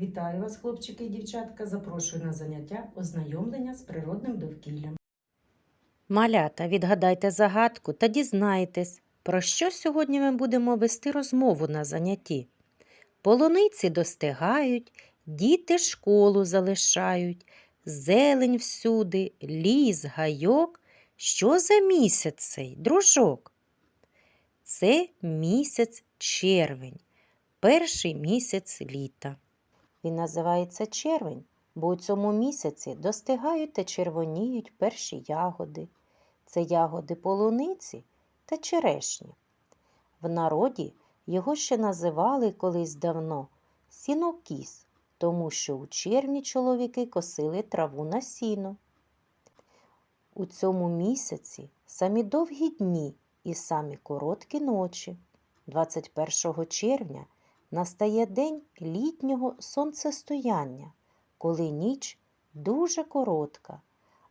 Вітаю вас, хлопчики і дівчатка. Запрошую на заняття ознайомлення з природним довкіллям. Малята, відгадайте загадку та дізнайтесь, про що сьогодні ми будемо вести розмову на занятті. Полуниці достигають, діти школу залишають, зелень всюди, ліс, гайок. Що за місяць цей, дружок? Це місяць червень, перший місяць літа. Він називається червень, бо у цьому місяці достигають та червоніють перші ягоди. Це ягоди полуниці та черешні. В народі його ще називали колись давно сінокіс, тому що у червні чоловіки косили траву на сіно. У цьому місяці самі довгі дні і самі короткі ночі. 21 червня настає день літнього сонцестояння, коли ніч дуже коротка,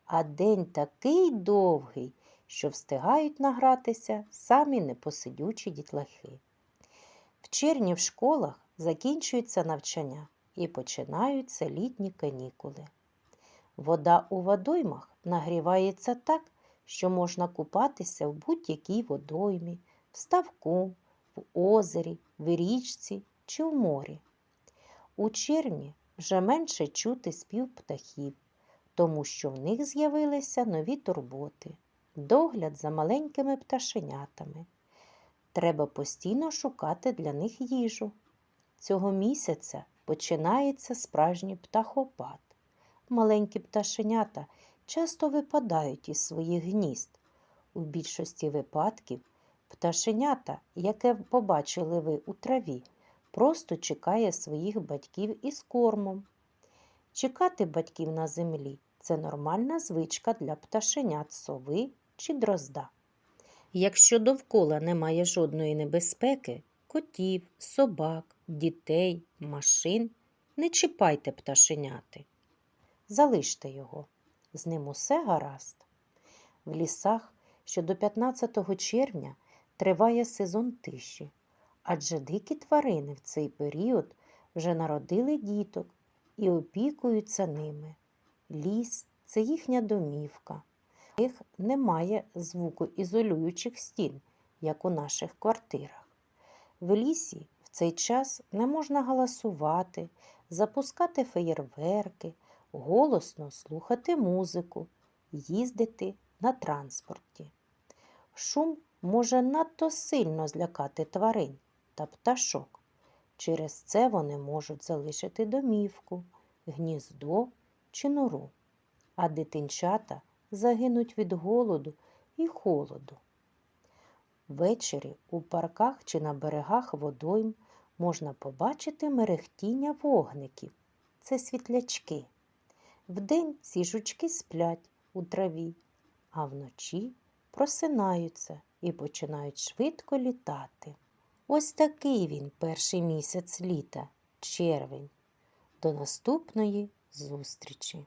а день такий довгий, що встигають награтися самі непосидючі дітлахи. В червні в школах закінчується навчання і починаються літні канікули. Вода у водоймах нагрівається так, що можна купатися в будь-якій водоймі, в ставку, в озері, в річці чи в морі. У червні вже менше чути спів птахів, тому що в них з'явилися нові турботи, догляд за маленькими пташенятами. Треба постійно шукати для них їжу. Цього місяця починається справжній птахопад. Маленькі пташенята часто випадають із своїх гнізд. У більшості випадків пташенята, яке побачили ви у траві, просто чекає своїх батьків із кормом. Чекати батьків на землі це нормальна звичка для пташенят сови чи дрозда. Якщо довкола немає жодної небезпеки, котів, собак, дітей, машин, не чіпайте пташеняти. Залиште його, з ним усе гаразд. В лісах, що до 15 червня триває сезон тиші, адже дикі тварини в цей період вже народили діток і опікуються ними. Ліс це їхня домівка. В них немає звукоізолюючих стін, як у наших квартирах. В лісі в цей час не можна галасувати, запускати феєрверки, голосно слухати музику, їздити на транспорті. Шум може надто сильно злякати тварин та пташок. Через це вони можуть залишити домівку, гніздо чи нору, а дитинчата загинуть від голоду і холоду. Ввечері у парках чи на берегах водойм можна побачити мерехтіння вогників. Це світлячки. Вдень ці жучки сплять у траві, а вночі просинаються і починають швидко літати. Ось такий він перший місяць літа, червень. До наступної зустрічі!